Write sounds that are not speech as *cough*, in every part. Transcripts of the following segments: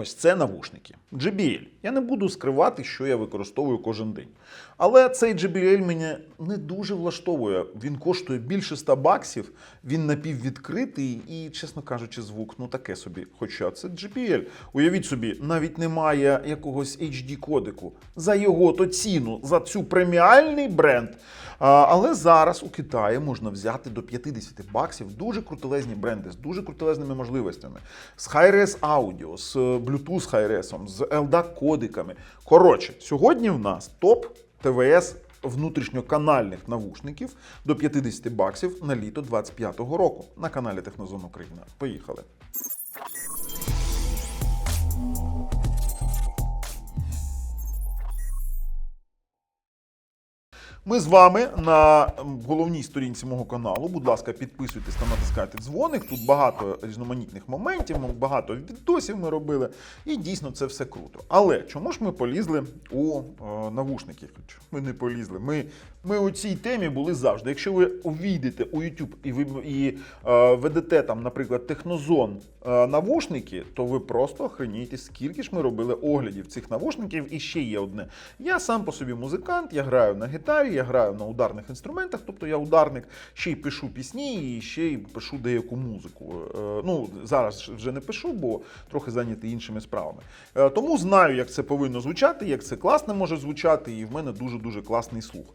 Ось це навушники. JBL. Я не буду скривати, що я використовую кожен день. Але цей JBL мене не дуже влаштовує. Він коштує більше 100 баксів, він напіввідкритий і, чесно кажучи, звук ну таке собі. Хоча це JBL. Уявіть собі, навіть немає якогось HD-кодику за його то ціну, за цю преміальний бренд. А, але зараз у Китаї можна взяти до 50 баксів дуже крутелезні бренди з дуже крутелезними можливостями. З Hi-Res Audio, з Bluetooth Hi-Res, з LDAC кодиками. Коротше, сьогодні в нас топ ТВС внутрішньоканальних навушників до 50 баксів на літо 25-го року на каналі Технозон Україна. Поїхали. Ми з вами на головній сторінці мого каналу. Будь ласка, підписуйтесь та натискайте дзвоник. Тут багато різноманітних моментів, багато відосів ми робили, і дійсно це все круто. Але чому ж ми полізли у е, навушники? Ми не полізли. Ми, ми у цій темі були завжди. Якщо ви увійдете у YouTube і ви і е, ведете там, наприклад, технозон е, навушники, то ви просто охренієте, скільки ж ми робили оглядів цих навушників. І ще є одне. Я сам по собі музикант, я граю на гітарі, я граю на ударних інструментах, тобто я ударник, ще й пишу пісні, і ще й пишу деяку музику. Е, Ну, зараз вже не пишу, бо трохи зайнятий іншими справами. Е, Тому знаю, як це повинно звучати, як це класно може звучати, і в мене дуже-дуже класний слух.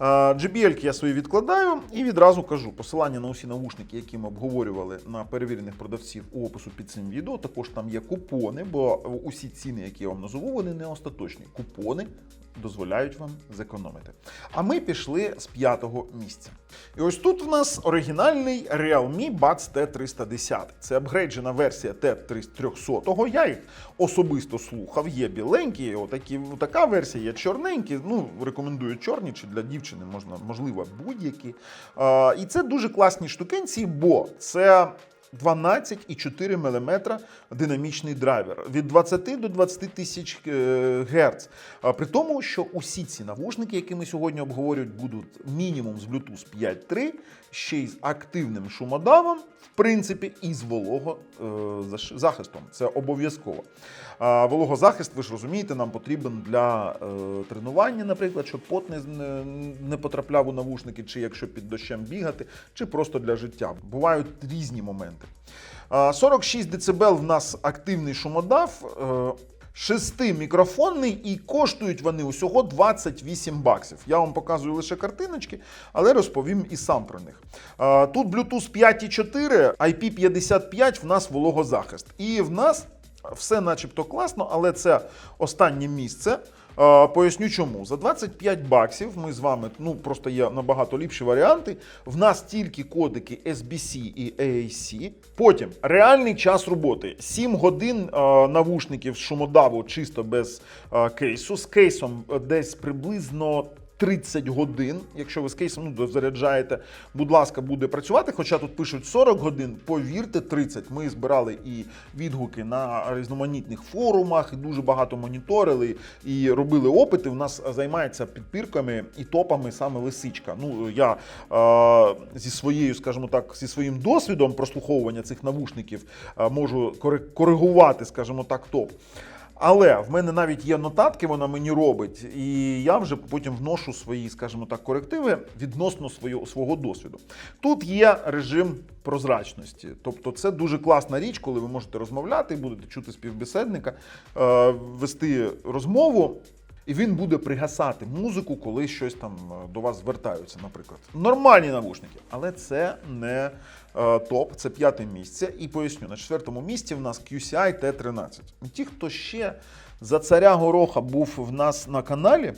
Е, JBL я свої відкладаю і відразу кажу посилання на усі навушники, які ми обговорювали на перевірених продавців у опису під цим відео. Також там є купони, бо усі ціни, які я вам назову, вони не остаточні. Купони дозволяють вам зекономити. А ми пішли з п'ятого місця. І ось тут в нас оригінальний Realme Buds T310. Це апгрейджена версія T300. Я їх особисто слухав. Є біленькі, отакі, така версія, є чорненькі. Ну, рекомендую чорні чи для дівчини можна, можливо, будь-які. І це дуже класні штукенці, бо це 12,4 мм динамічний драйвер від 20 до 20 тисяч е, Гц. При тому, що усі ці навушники, які ми сьогодні обговорюють, будуть мінімум з Bluetooth 5.3, ще й з активним шумодавом, в принципі, і з вологозахистом. Це обов'язково. Вологозахист, ви ж розумієте, нам потрібен для е, тренування, наприклад, щоб пот не потрапляв у навушники, чи якщо під дощем бігати, чи просто для життя. Бувають різні моменти. А, 46 дБ в нас активний шумодав. е, Шестимікрофонний і коштують вони усього 28 баксів. Я вам показую лише картиночки, але розповім і сам про них. Тут Bluetooth 5.4, IP55 в нас вологозахист. І в нас все начебто класно, але це останнє місце. Поясню чому. За 25 баксів ми з вами, ну просто є набагато ліпші варіанти. В нас тільки кодики SBC і AAC. Потім реальний час роботи. 7 годин навушників з шумодаву чисто без кейсу. З кейсом десь приблизно 30 годин. Якщо ви з кейсом ну, заряджаєте, будь ласка, буде працювати. Хоча тут пишуть 40 годин, повірте, 30. Ми збирали і відгуки на різноманітних форумах, і дуже багато моніторили і робили опити. У нас займається підпірками і топами саме лисичка. Ну я е, зі своєю, скажімо так, зі своїм досвідом прослуховування цих навушників е, можу кори- коригувати, скажімо так, топ. Але в мене навіть є нотатки, вона мені робить, і я вже потім вношу свої, скажімо так, корективи відносно свого, свого досвіду. Тут є режим прозрачності, тобто це дуже класна річ, коли ви можете розмовляти, будете чути співбесідника, е, вести розмову. І він буде пригасати музику, коли щось там е, до вас звертаються, наприклад. Нормальні навушники, але це не е, топ, це п'яте місце. І поясню, на четвертому місці в нас QCI T13. І Ті, хто ще за царя гороха був в нас на каналі,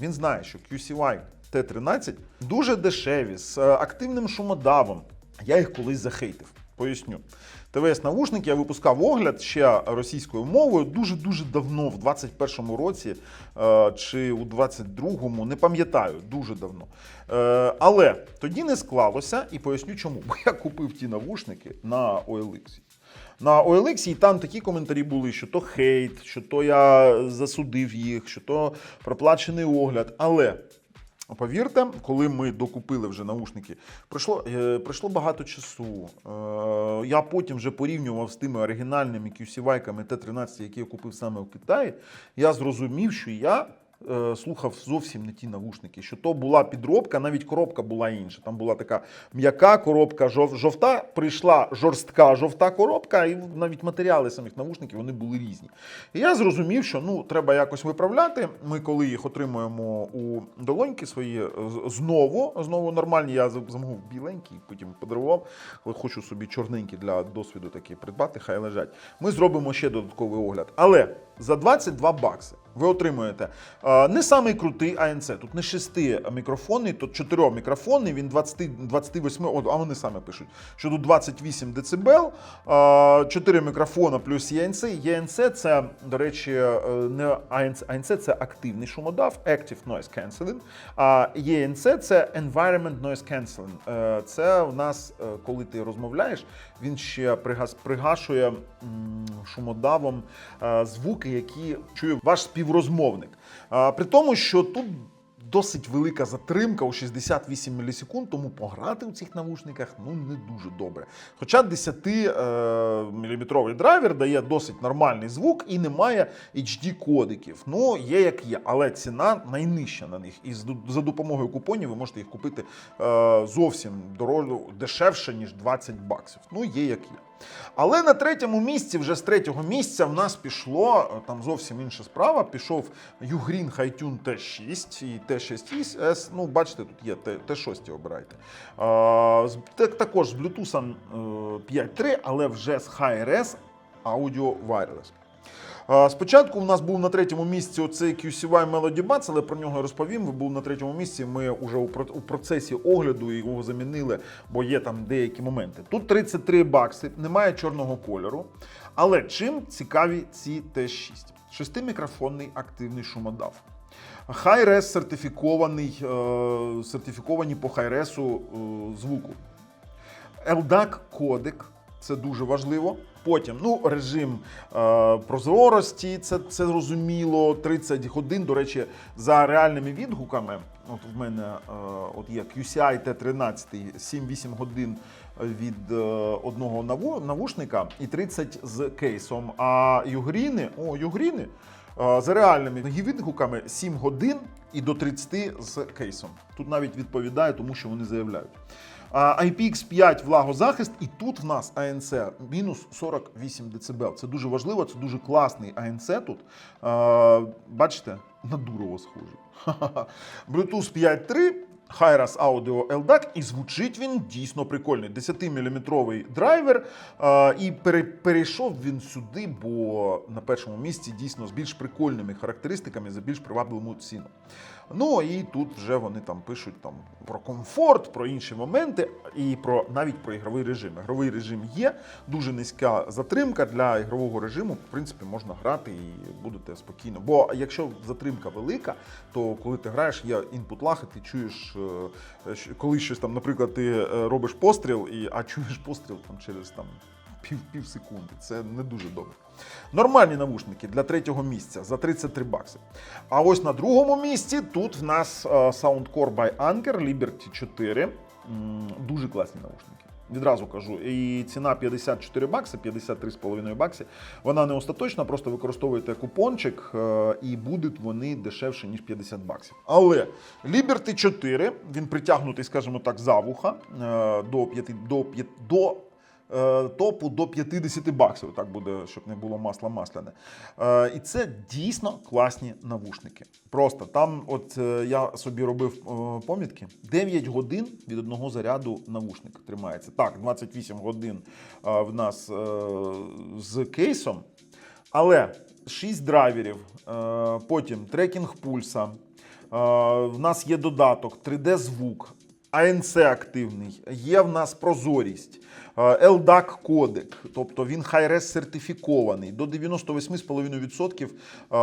він знає, що QCY T13 дуже дешеві, з е, активним шумодавом. Я їх колись захейтив. Поясню. ТВС навушники я випускав огляд ще російською мовою дуже-дуже давно, в 21-му році е, чи у 22-му, не пам'ятаю, дуже давно. Е, Але тоді не склалося, і поясню чому. Бо я купив ті навушники на OLX. На OLX і там такі коментарі були, що то хейт, що то я засудив їх, що то проплачений огляд. Але Повірте, коли ми докупили вже наушники, пройшло, е, пройшло багато часу. Е, я потім вже порівнював з тими оригінальними QC-вайками Т-13, які я купив саме в Китаї. Я зрозумів, що я слухав зовсім не ті навушники, що то була підробка, навіть коробка була інша. Там була така м'яка коробка жовта, прийшла жорстка жовта коробка, і навіть матеріали самих навушників вони були різні. І я зрозумів, що ну треба якось виправляти. Ми, коли їх отримуємо у долоньки свої е, знову, знову нормальні, я зам- замовив біленький, потім подарував. Але хочу собі чорненькі для досвіду такі придбати, хай лежать. Ми зробимо ще додатковий огляд. Але за 22 бакси ви отримуєте не самий крутий АНЦ. Тут не 6 мікрофонний, тут 4 мікрофонний, він 20, 28, о, а вони саме пишуть, що тут 28 дБ, 4 мікрофона плюс ЄНЦ. ЄНЦ це, до речі, е, не АНЦ, АНЦ це активний шумодав, Active Noise Cancelling, а ЄНЦ це Environment Noise Cancelling. Е, Це в нас, е, коли ти розмовляєш, він ще пригашує шумодавом звуки, які чує ваш співрозмовник. При тому, що тут досить велика затримка у 68 мілісекунд, тому пограти у цих навушниках ну не дуже добре. Хоча 10-мм драйвер дає досить нормальний звук і немає HD кодиків. Ну, є як є, але ціна найнижча на них. І за допомогою купонів ви можете їх купити е, зовсім дорого, дешевше, ніж 20 баксів. Ну, є як є. Але на третьому місці, вже з третього місця, в нас пішло е, там зовсім інша справа. Пішов Ugreen Hi-Tune T6 і T6S. Ну, бачите, тут є T- T6 обирайте. А, так- також з Bluetooth е, 5.3, але вже з HRS Audio Wireless. Спочатку у нас був на третьому місці оцей QCY Melody Buds, але про нього я розповім. Ви був на третьому місці. Ми вже у процесі огляду його замінили, бо є там деякі моменти. Тут 33 бакси, немає чорного кольору. Але чим цікаві ці Т6? Шестимікрофонний активний шумодав. Hi-Res сертифікований, е, сертифіковані по Hi-Res е, звуку. LDAC кодек, це дуже важливо. Потім ну, режим е, прозорості, це, це зрозуміло. 30 годин. До речі, за реальними відгуками. От в мене е, от є QCI T13, 7-8 годин від е, одного наву- навушника і 30 з кейсом. А югріни, о, югріни е, за реальними відгуками 7 годин і до 30 з кейсом. Тут навіть відповідає, тому що вони заявляють. А, IPX5 влагозахист, і тут в нас АНЦ мінус 48 дБ. Це дуже важливо, це дуже класний АНЦ тут. Бачите, на дурово схожий. Bluetooth 5.3. Hi-Res Audio LDAC, і звучить він дійсно прикольний. 10-мм драйвер. І пере- перейшов він сюди, бо на першому місці дійсно з більш прикольними характеристиками за більш привабливу ціну. Ну і тут вже вони там пишуть там про комфорт, про інші моменти і про навіть про ігровий режим. Ігровий режим є, дуже низька затримка для ігрового режиму. В принципі, можна грати і будете спокійно. Бо якщо затримка велика, то коли ти граєш, є інпут лаг, і ти чуєш, е, коли щось там, наприклад, ти е, робиш постріл, і а чуєш постріл там через там пів, пів секунди. Це не дуже добре. Нормальні навушники для третього місця за 33 бакси. А ось на другому місці тут в нас е, Soundcore by Anker Liberty 4. Дуже класні навушники. Відразу кажу, і ціна 54 бакси, 53,5 бакси. Вона не остаточна, просто використовуєте купончик, е, і будуть вони дешевше, ніж 50 баксів. Але Liberty 4, він притягнутий, скажімо так, за вуха е, до 5, до 5, до топу до 50 баксів. Так буде, щоб не було масла масляне. Е, І це дійсно класні навушники. Просто там, от е, я собі робив е, помітки, 9 годин від одного заряду навушник тримається. Так, 28 годин е, в нас е, з кейсом. Але 6 драйверів, е, потім трекінг пульса. е, В нас є додаток 3D-звук. ANC активний, є в нас прозорість, е, LDAC кодек, тобто він Hi-Res сертифікований. До 98,5% е,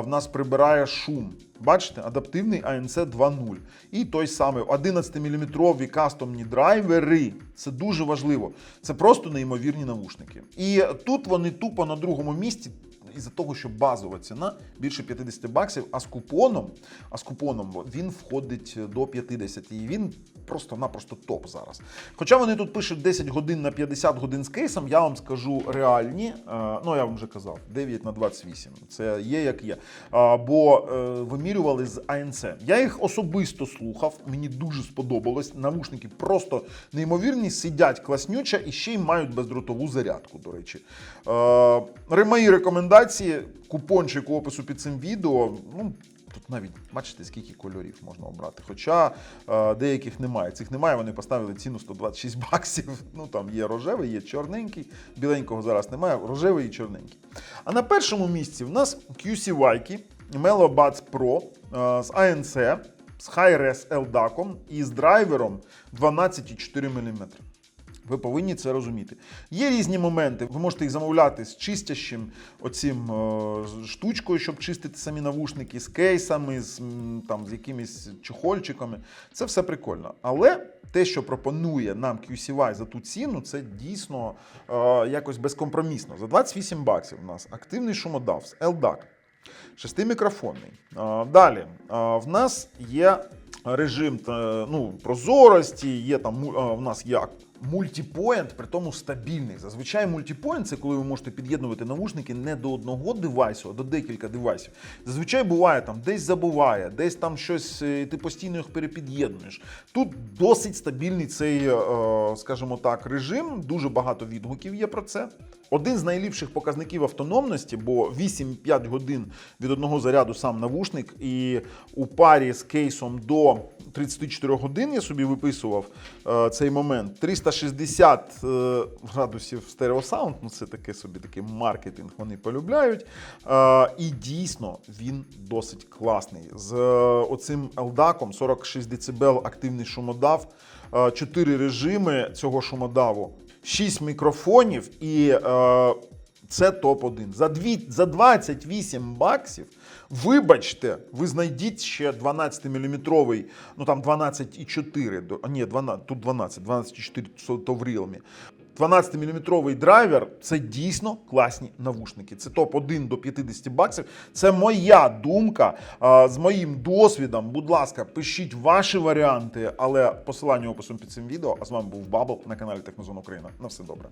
в нас прибирає шум. Бачите, адаптивний ANC 2.0. І той самий 11-мм кастомні драйвери. Це дуже важливо. Це просто неймовірні навушники. І тут вони тупо на другому місці із-за того, що базова ціна більше 50 баксів, а з купоном, а з купоном він входить до 50. І він просто-напросто топ зараз. Хоча вони тут пишуть 10 годин на 50 годин з кейсом, я вам скажу реальні. е, Ну, я вам вже казав, 9 на 28. Це є як є. Бо е, вимірювали з АНЦ. Я їх особисто слухав, мені дуже сподобалось. Навушники просто неймовірні, сидять класнюче і ще й мають бездротову зарядку, до речі. Е, Мої рекомендації, купончик у опису під цим відео. Ну, Тут навіть бачите, скільки кольорів можна обрати. Хоча е, деяких немає. Цих немає, вони поставили ціну 126 баксів. *laughs* Ну там є рожевий, є чорненький. Біленького зараз немає, рожевий і чорненький. А на першому місці в нас QC Melo Buds Pro е, з ANC, з Hi-Res LDAC і з драйвером 12,4 мм. Ви повинні це розуміти. Є різні моменти. Ви можете їх замовляти з чистящим оцим е, штучкою, щоб чистити самі навушники, з кейсами, з, там, з якимись чохольчиками. Це все прикольно. Але те, що пропонує нам QCY за ту ціну, це дійсно е, якось безкомпромісно. За 28 баксів у нас активний шумодав з LDAC. Шестимікрофонний. А, Далі а, в нас є режим ну, прозорості, є там в нас є мультіпоінт, при тому стабільний. Зазвичай мультіпоінт це коли ви можете під'єднувати навушники не до одного девайсу, а до декілька девайсів. Зазвичай буває там десь забуває, десь там щось е, ти постійно їх перепід'єднуєш. Тут досить стабільний цей, е, скажімо так, режим. Дуже багато відгуків є про це. Один з найліпших показників автономності, бо 8-5 годин від одного заряду сам навушник, і у парі з кейсом до 34 годин я собі виписував е, цей момент. 360 е, градусів стереосаунд, ну це таке собі такий маркетинг, вони полюбляють. Е, і дійсно він досить класний. З е, оцим LDAC 46 дБ активний шумодав, 4 режими цього шумодаву. 6 мікрофонів і е, це топ-1. За, дві, за 28 баксів, вибачте, ви знайдіть ще 12-мм, ну там 12,4, до- ні, 12, тут 12, 12,4 то в Realme. 12-мм драйвер це дійсно класні навушники. Це топ-1 до 50 баксів. Це моя думка з моїм досвідом. Будь ласка, пишіть ваші варіанти, але посилання описом під цим відео. А з вами був Бабл на каналі Технозон Україна. На все добре.